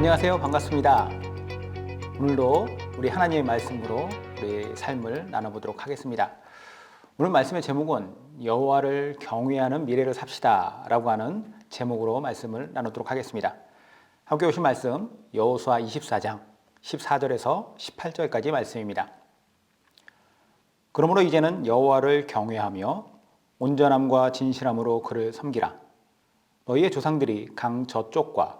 안녕하세요. 반갑습니다. 오늘도 우리 하나님의 말씀으로 우리 삶을 나눠보도록 하겠습니다. 오늘 말씀의 제목은 여호와를 경외하는 미래를 삽시다라고 하는 제목으로 말씀을 나누도록 하겠습니다. 함께 오신 말씀 여호수아 24장 14절에서 18절까지 말씀입니다. 그러므로 이제는 여호와를 경외하며 온전함과 진실함으로 그를 섬기라. 너희의 조상들이 강 저쪽과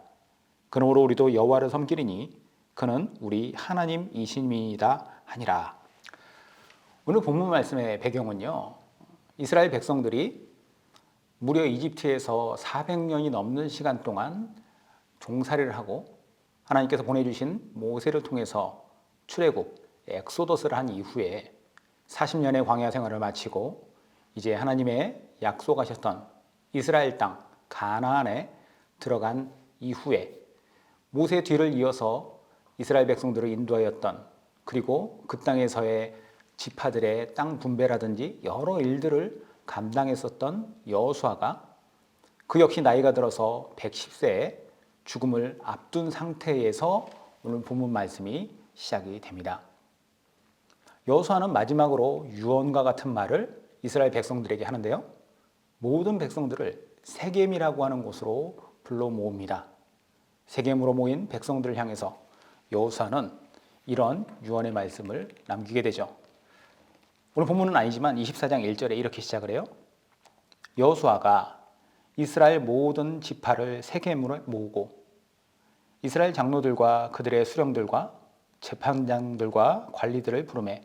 그러므로 우리도 여호와를 섬기리니 그는 우리 하나님이심이다 하니라. 오늘 본문 말씀의 배경은요. 이스라엘 백성들이 무려 이집트에서 400년이 넘는 시간 동안 종살이를 하고 하나님께서 보내주신 모세를 통해서 출애굽, 엑소더스를 한 이후에 40년의 광야 생활을 마치고 이제 하나님의 약속하셨던 이스라엘 땅 가나안에 들어간 이후에 모세 뒤를 이어서 이스라엘 백성들을 인도하였던 그리고 그 땅에서의 지파들의 땅 분배라든지 여러 일들을 감당했었던 여호수아가 그 역시 나이가 들어서 110세에 죽음을 앞둔 상태에서 오늘 본문 말씀이 시작이 됩니다. 여호수아는 마지막으로 유언과 같은 말을 이스라엘 백성들에게 하는데요. 모든 백성들을 세겜이라고 하는 곳으로 불러 모읍니다. 세겜으로 모인 백성들을 향해서 여호수아는 이런 유언의 말씀을 남기게 되죠. 오늘 본문은 아니지만 24장 1절에 이렇게 시작을 해요. 여호수아가 이스라엘 모든 지파를 세겜으로 모으고 이스라엘 장로들과 그들의 수령들과 재판장들과 관리들을 부르매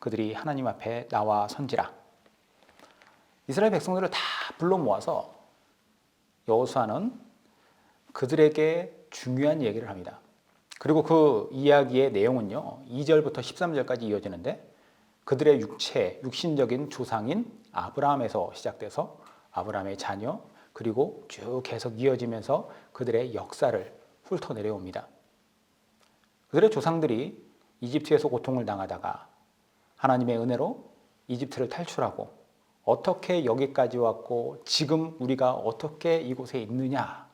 그들이 하나님 앞에 나와 선지라. 이스라엘 백성들을 다 불러 모아서 여호수아는 그들에게 중요한 얘기를 합니다. 그리고 그 이야기의 내용은요. 2절부터 13절까지 이어지는데 그들의 육체, 육신적인 조상인 아브라함에서 시작돼서 아브라함의 자녀 그리고 쭉 계속 이어지면서 그들의 역사를 훑어내려옵니다. 그들의 조상들이 이집트에서 고통을 당하다가 하나님의 은혜로 이집트를 탈출하고 어떻게 여기까지 왔고 지금 우리가 어떻게 이곳에 있느냐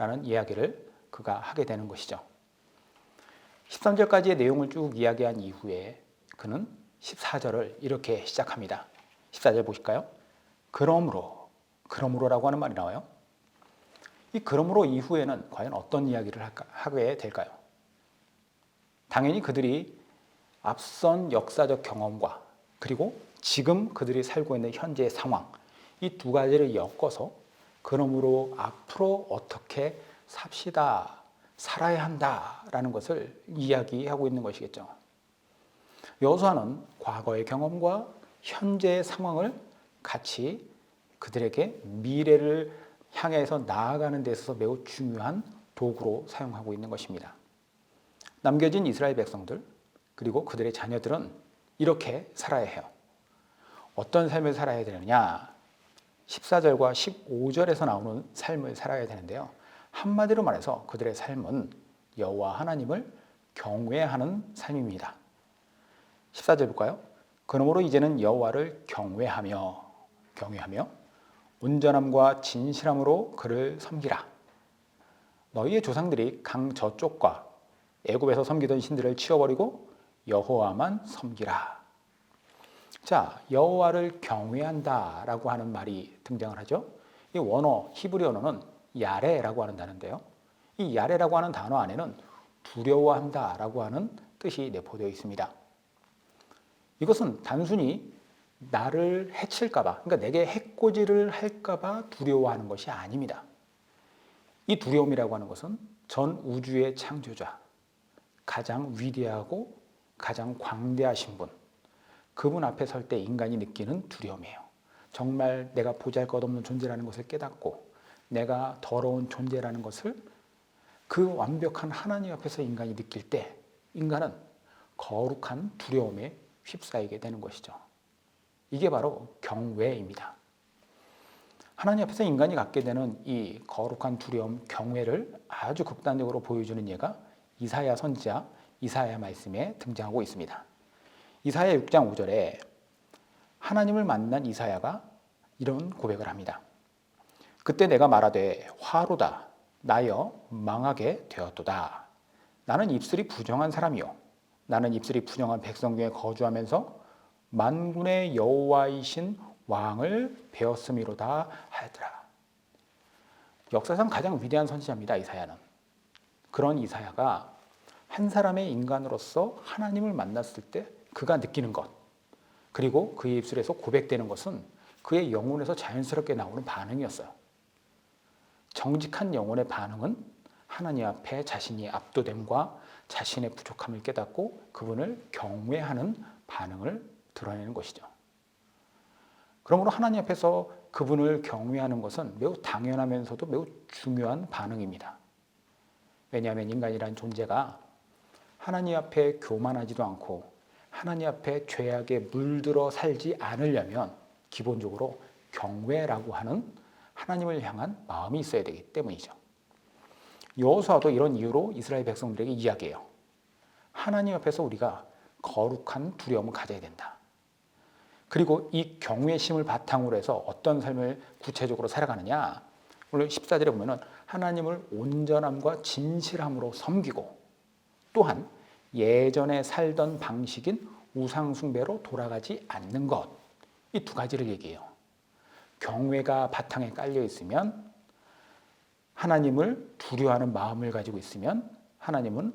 라는 이야기를 그가 하게 되는 것이죠. 13절까지의 내용을 쭉 이야기한 이후에 그는 14절을 이렇게 시작합니다. 14절 보실까요? 그러므로, 그러므로라고 하는 말이 나와요. 이 그러므로 이후에는 과연 어떤 이야기를 하게 될까요? 당연히 그들이 앞선 역사적 경험과 그리고 지금 그들이 살고 있는 현재의 상황 이 두 가지를 엮어서 그러므로 앞으로 어떻게 삽시다 살아야 한다라는 것을 이야기하고 있는 것이겠죠. 여호수아는 과거의 경험과 현재의 상황을 같이 그들에게 미래를 향해서 나아가는 데 있어서 매우 중요한 도구로 사용하고 있는 것입니다. 남겨진 이스라엘 백성들 그리고 그들의 자녀들은 이렇게 살아야 해요. 어떤 삶을 살아야 되느냐? 14절과 15절에서 나오는 삶을 살아야 되는데요. 한마디로 말해서 그들의 삶은 여호와 하나님을 경외하는 삶입니다. 14절 볼까요? 그러므로 이제는 여호와를 경외하며 경외하며 온전함과 진실함으로 그를 섬기라. 너희의 조상들이 강 저쪽과 애굽에서 섬기던 신들을 치워버리고 여호와만 섬기라. 자, 여호와를 경외한다라고 하는 말이 등장을 하죠. 이 원어 히브리어는 야레라고 하는 단어인데요. 이 야레라고 하는 단어 안에는 두려워한다라고 하는 뜻이 내포되어 있습니다. 이것은 단순히 나를 해칠까봐, 그러니까 내게 해코지를 할까봐 두려워하는 것이 아닙니다. 이 두려움이라고 하는 것은 전 우주의 창조자, 가장 위대하고 가장 광대하신 분, 그분 앞에 설 때 인간이 느끼는 두려움이에요. 정말 내가 보잘 것 없는 존재라는 것을 깨닫고 내가 더러운 존재라는 것을 그 완벽한 하나님 앞에서 인간이 느낄 때 인간은 거룩한 두려움에 휩싸이게 되는 것이죠. 이게 바로 경외입니다. 하나님 앞에서 인간이 갖게 되는 이 거룩한 두려움, 경외를 아주 극단적으로 보여주는 예가 이사야 선지자 이사야 말씀에 등장하고 있습니다. 이사야 6장 5절에 하나님을 만난 이사야가 이런 고백을 합니다. 그때 내가 말하되 화로다 나여 망하게 되었도다. 나는 입술이 부정한 사람이요 나는 입술이 부정한 백성 중에 거주하면서 만군의 여호와이신 왕을 배웠음이로다 하였더라. 역사상 가장 위대한 선지자입니다. 이사야는. 그런 이사야가 한 사람의 인간으로서 하나님을 만났을 때 그가 느끼는 것 그리고 그의 입술에서 고백되는 것은 그의 영혼에서 자연스럽게 나오는 반응이었어요. 정직한 영혼의 반응은 하나님 앞에 자신이 압도됨과 자신의 부족함을 깨닫고 그분을 경외하는 반응을 드러내는 것이죠. 그러므로 하나님 앞에서 그분을 경외하는 것은 매우 당연하면서도 매우 중요한 반응입니다. 왜냐하면 인간이란 존재가 하나님 앞에 교만하지도 않고 하나님 앞에 죄악에 물들어 살지 않으려면 기본적으로 경외라고 하는 하나님을 향한 마음이 있어야 되기 때문이죠. 여호수아도 이런 이유로 이스라엘 백성들에게 이야기해요. 하나님 앞에서 우리가 거룩한 두려움을 가져야 된다. 그리고 이 경외심을 바탕으로 해서 어떤 삶을 구체적으로 살아가느냐? 오늘 14절에 보면은 하나님을 온전함과 진실함으로 섬기고 또한 예전에 살던 방식인 우상숭배로 돌아가지 않는 것. 이 두 가지를 얘기해요. 경외가 바탕에 깔려 있으면 하나님을 두려워하는 마음을 가지고 있으면 하나님은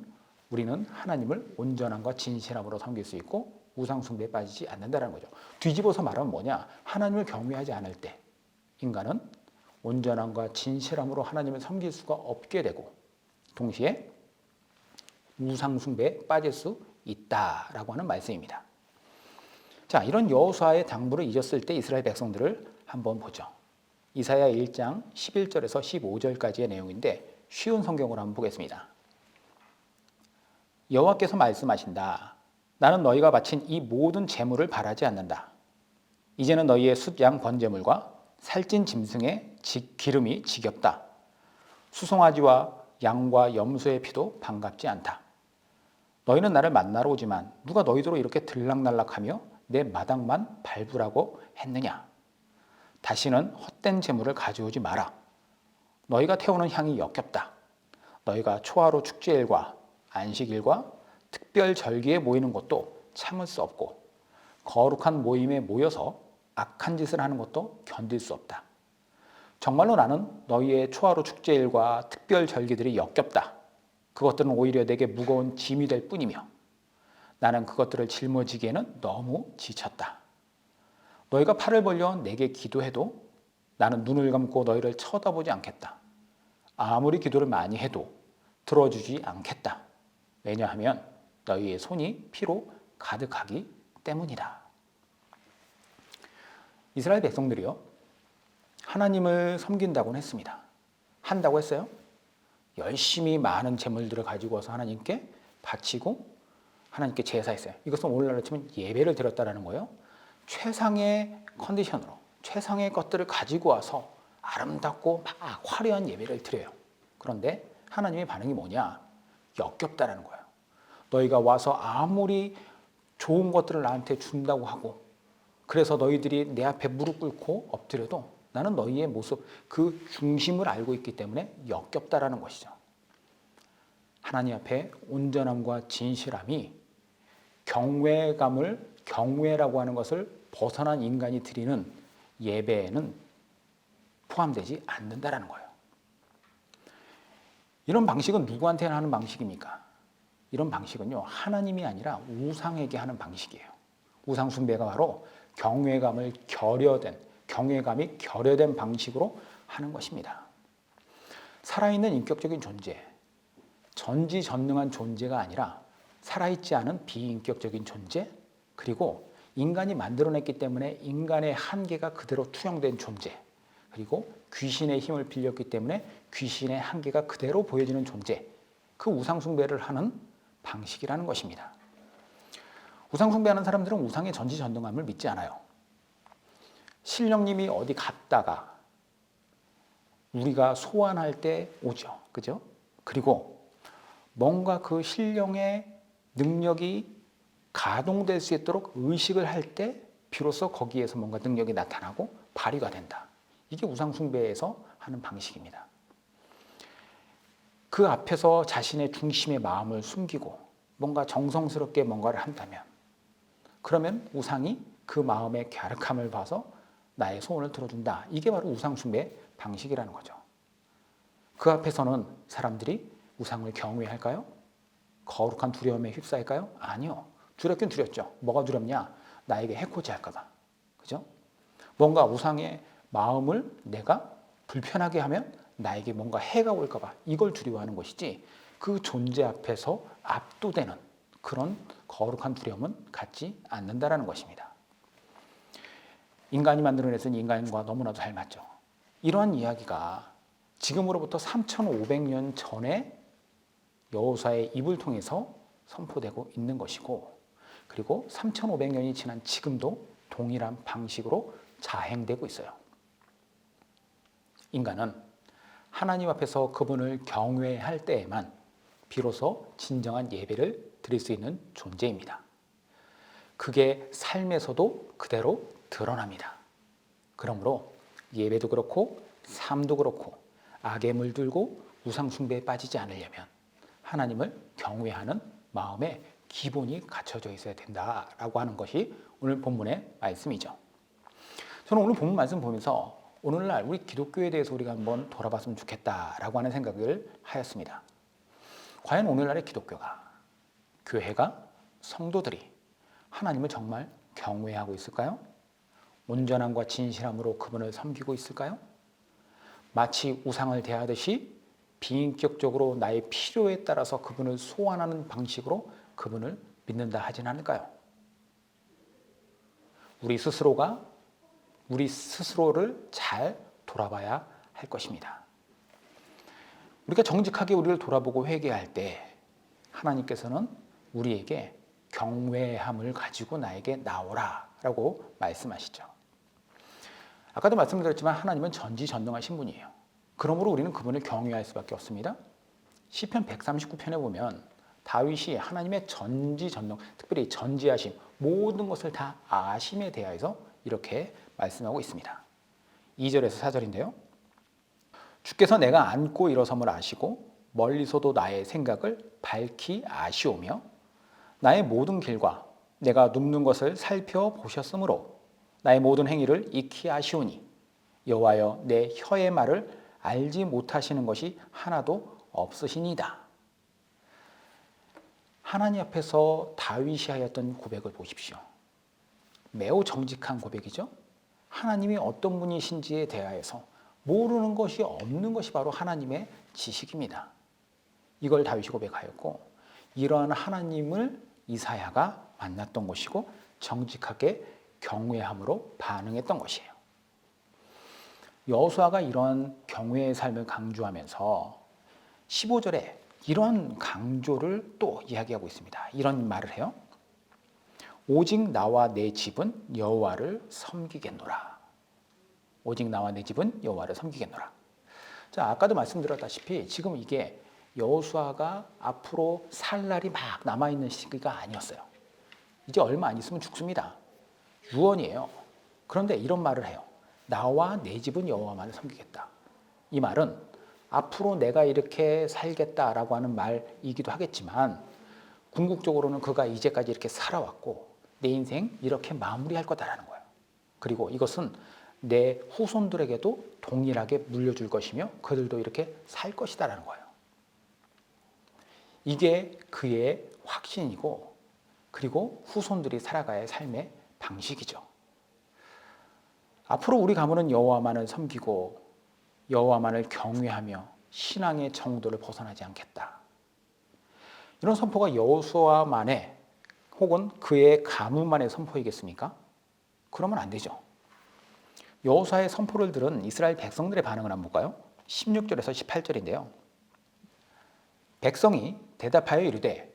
우리는 하나님을 온전함과 진실함으로 섬길 수 있고 우상숭배에 빠지지 않는다는 거죠. 뒤집어서 말하면 뭐냐? 하나님을 경외하지 않을 때 인간은 온전함과 진실함으로 하나님을 섬길 수가 없게 되고 동시에 우상숭배에 빠질 수 있다라고 하는 말씀입니다. 자, 이런 여호수아의 당부를 잊었을 때 이스라엘 백성들을 한번 보죠. 이사야 1장 11절에서 15절까지의 내용인데 쉬운 성경으로 한번 보겠습니다. 여호와께서 말씀하신다. 나는 너희가 바친 이 모든 재물을 바라지 않는다. 이제는 너희의 숫양 번제물과 살찐 짐승의 기름이 지겹다. 수송아지와 양과 염소의 피도 반갑지 않다. 너희는 나를 만나러 오지만 누가 너희들로 이렇게 들락날락하며 내 마당만 밟으라고 했느냐? 다시는 헛된 재물을 가져오지 마라. 너희가 태우는 향이 역겹다. 너희가 초하루 축제일과 안식일과 특별 절기에 모이는 것도 참을 수 없고 거룩한 모임에 모여서 악한 짓을 하는 것도 견딜 수 없다. 정말로 나는 너희의 초하루 축제일과 특별 절기들이 역겹다. 그것들은 오히려 내게 무거운 짐이 될 뿐이며 나는 그것들을 짊어지기에는 너무 지쳤다. 너희가 팔을 벌려 내게 기도해도 나는 눈을 감고 너희를 쳐다보지 않겠다. 아무리 기도를 많이 해도 들어주지 않겠다. 왜냐하면 너희의 손이 피로 가득하기 때문이다. 이스라엘 백성들이요. 하나님을 섬긴다고는 했습니다. 한다고 했어요? 열심히 많은 재물들을 가지고 와서 하나님께 바치고 하나님께 제사했어요. 이것은 오늘날로 치면 예배를 드렸다라는 거예요. 최상의 컨디션으로 최상의 것들을 가지고 와서 아름답고 막 화려한 예배를 드려요. 그런데 하나님의 반응이 뭐냐? 역겹다라는 거예요. 너희가 와서 아무리 좋은 것들을 나한테 준다고 하고 그래서 너희들이 내 앞에 무릎 꿇고 엎드려도 나는 너희의 모습, 그 중심을 알고 있기 때문에 역겹다라는 것이죠. 하나님 앞에 온전함과 진실함이 경외감을 경외라고 하는 것을 벗어난 인간이 드리는 예배에는 포함되지 않는다라는 거예요. 이런 방식은 누구한테나 하는 방식입니까? 이런 방식은요, 하나님이 아니라 우상에게 하는 방식이에요. 우상 숭배가 바로 경외감을 결여된 경외감이 결여된 방식으로 하는 것입니다. 살아있는 인격적인 존재, 전지전능한 존재가 아니라 살아있지 않은 비인격적인 존재, 그리고 인간이 만들어냈기 때문에 인간의 한계가 그대로 투영된 존재, 그리고 귀신의 힘을 빌렸기 때문에 귀신의 한계가 그대로 보여지는 존재, 그 우상숭배를 하는 방식이라는 것입니다. 우상숭배하는 사람들은 우상의 전지전능함을 믿지 않아요. 신령님이 어디 갔다가 우리가 소환할 때 오죠. 그죠? 그리고 뭔가 그 신령의 능력이 가동될 수 있도록 의식을 할 때 비로소 거기에서 뭔가 능력이 나타나고 발휘가 된다. 이게 우상숭배에서 하는 방식입니다. 그 앞에서 자신의 중심의 마음을 숨기고 뭔가 정성스럽게 뭔가를 한다면 그러면 우상이 그 마음의 갸륵함을 봐서 나의 소원을 들어준다. 이게 바로 우상숭배 방식이라는 거죠. 그 앞에서는 사람들이 우상을 경외할까요? 거룩한 두려움에 휩싸일까요? 아니요. 두렵긴 두렵죠. 뭐가 두렵냐? 나에게 해코지 할까봐. 그죠? 뭔가 우상의 마음을 내가 불편하게 하면 나에게 뭔가 해가 올까봐 이걸 두려워하는 것이지 그 존재 앞에서 압도되는 그런 거룩한 두려움은 갖지 않는다라는 것입니다. 인간이 만들어내선 인간과 너무나도 잘 맞죠. 이러한 이야기가 지금으로부터 3,500년 전에 여호사의 입을 통해서 선포되고 있는 것이고 그리고 3,500년이 지난 지금도 동일한 방식으로 자행되고 있어요. 인간은 하나님 앞에서 그분을 경외할 때에만 비로소 진정한 예배를 드릴 수 있는 존재입니다. 그게 삶에서도 그대로 드러납니다. 그러므로 예배도 그렇고 삶도 그렇고 악에 물들고 우상숭배에 빠지지 않으려면 하나님을 경외하는 마음의 기본이 갖춰져 있어야 된다라고 하는 것이 오늘 본문의 말씀이죠. 저는 오늘 본문 말씀 보면서 오늘날 우리 기독교에 대해서 우리가 한번 돌아봤으면 좋겠다라고 하는 생각을 하였습니다. 과연 오늘날의 기독교가 교회가 성도들이 하나님을 정말 경외하고 있을까요? 온전함과 진실함으로 그분을 섬기고 있을까요? 마치 우상을 대하듯이 비인격적으로 나의 필요에 따라서 그분을 소환하는 방식으로 그분을 믿는다 하진 않을까요? 우리 스스로가 우리 스스로를 잘 돌아봐야 할 것입니다. 우리가 정직하게 우리를 돌아보고 회개할 때 하나님께서는 우리에게 경외함을 가지고 나에게 나오라 라고 말씀하시죠. 아까도 말씀드렸지만 하나님은 전지전능하신 분이에요. 그러므로 우리는 그분을 경외할 수밖에 없습니다. 시편 139편에 보면 다윗이 하나님의 전지전능, 특별히 전지하심, 모든 것을 다 아심에 대하여서 이렇게 말씀하고 있습니다. 2절에서 4절인데요. 주께서 내가 앉고 일어섬을 아시고 멀리서도 나의 생각을 밝히 아시오며 나의 모든 길과 내가 눕는 것을 살펴보셨으므로 나의 모든 행위를 익히 아시오니 여호와여 내 혀의 말을 알지 못하시는 것이 하나도 없으시니다. 하나님 앞에서 다윗이 하였던 고백을 보십시오. 매우 정직한 고백이죠. 하나님이 어떤 분이신지에 대하여서 모르는 것이 없는 것이 바로 하나님의 지식입니다. 이걸 다윗이 고백하였고 이러한 하나님을 이사야가 만났던 것이고 정직하게 경외함으로 반응했던 것이에요. 여호수아가 이러한 경외의 삶을 강조하면서 15절에 이런 강조를 또 이야기하고 있습니다. 이런 말을 해요. 오직 나와 내 집은 여호와를 섬기겠노라. 오직 나와 내 집은 여호와를 섬기겠노라. 자, 아까도 말씀드렸다시피 지금 이게 여호수아가 앞으로 살 날이 막 남아 있는 시기가 아니었어요. 이제 얼마 안 있으면 죽습니다. 유언이에요. 그런데 이런 말을 해요. 나와 내 집은 여호와만을 섬기겠다. 이 말은 앞으로 내가 이렇게 살겠다라고 하는 말이기도 하겠지만 궁극적으로는 그가 이제까지 이렇게 살아왔고 내 인생 이렇게 마무리할 거다라는 거예요. 그리고 이것은 내 후손들에게도 동일하게 물려줄 것이며 그들도 이렇게 살 것이다라는 거예요. 이게 그의 확신이고 그리고 후손들이 살아가야 할 삶의 방식이죠. 앞으로 우리 가문은 여호와만을 섬기고 여호와만을 경외하며 신앙의 정도를 벗어나지 않겠다. 이런 선포가 여호수아만의 혹은 그의 가문만의 선포이겠습니까? 그러면 안 되죠. 여호수아의 선포를 들은 이스라엘 백성들의 반응을 한번 볼까요? 16절에서 18절인데요. 백성이 대답하여 이르되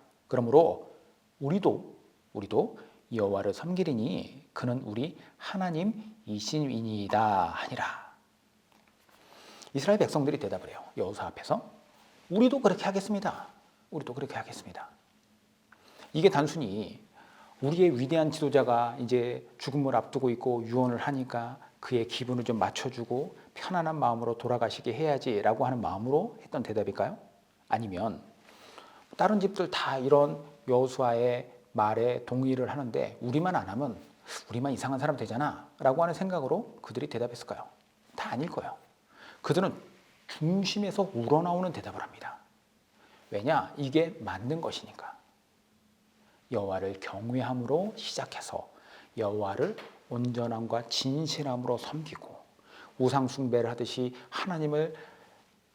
그러므로 우리도 우리도 여호와를 섬기리니 그는 우리 하나님 이신이니이다 하니라. 이스라엘 백성들이 대답을 해요. 여호사 앞에서 우리도 그렇게 하겠습니다. 우리도 그렇게 하겠습니다. 이게 단순히 우리의 위대한 지도자가 이제 죽음을 앞두고 있고 유언을 하니까 그의 기분을 좀 맞춰주고 편안한 마음으로 돌아가시게 해야지라고 하는 마음으로 했던 대답일까요? 아니면 다른 집들 다 이런 여호수아의 말에 동의를 하는데 우리만 안 하면 우리만 이상한 사람 되잖아 라고 하는 생각으로 그들이 대답했을까요? 다 아닐 거예요. 그들은 중심에서 우러나오는 대답을 합니다. 왜냐? 이게 맞는 것이니까. 여호와를 경외함으로 시작해서 여호와를 온전함과 진실함으로 섬기고 우상 숭배를 하듯이 하나님을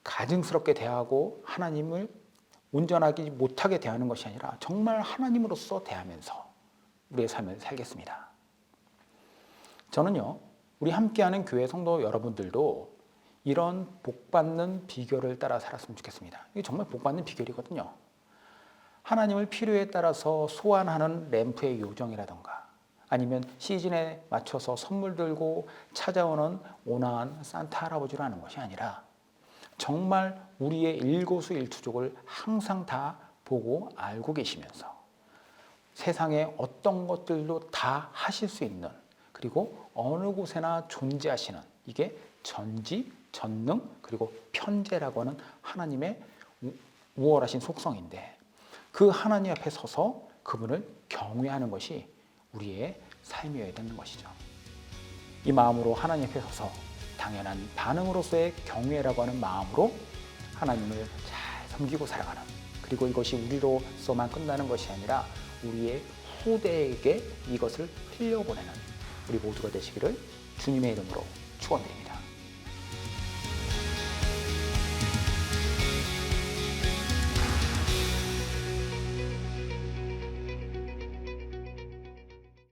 가증스럽게 대하고 하나님을 온전하게 못하게 대하는 것이 아니라 정말 하나님으로서 대하면서 우리의 삶을 살겠습니다. 저는요, 우리 함께하는 교회 성도 여러분들도 이런 복받는 비결을 따라 살았으면 좋겠습니다. 이게 정말 복받는 비결이거든요. 하나님을 필요에 따라서 소환하는 램프의 요정이라던가 아니면 시즌에 맞춰서 선물 들고 찾아오는 온화한 산타 할아버지로 하는 것이 아니라 정말 우리의 일거수일투족을 항상 다 보고 알고 계시면서 세상의 어떤 것들도 다 하실 수 있는 그리고 어느 곳에나 존재하시는 이게 전지, 전능 그리고 편재라고 하는 하나님의 우월하신 속성인데 그 하나님 앞에 서서 그분을 경외하는 것이 우리의 삶이어야 되는 것이죠. 이 마음으로 하나님 앞에 서서 당연한 반응으로서의 경외라고 하는 마음으로 하나님을 잘 섬기고 살아가는 그리고 이것이 우리로서만 끝나는 것이 아니라 우리의 후대에게 이것을 흘려보내는 우리 모두가 되시기를 주님의 이름으로 축원드립니다.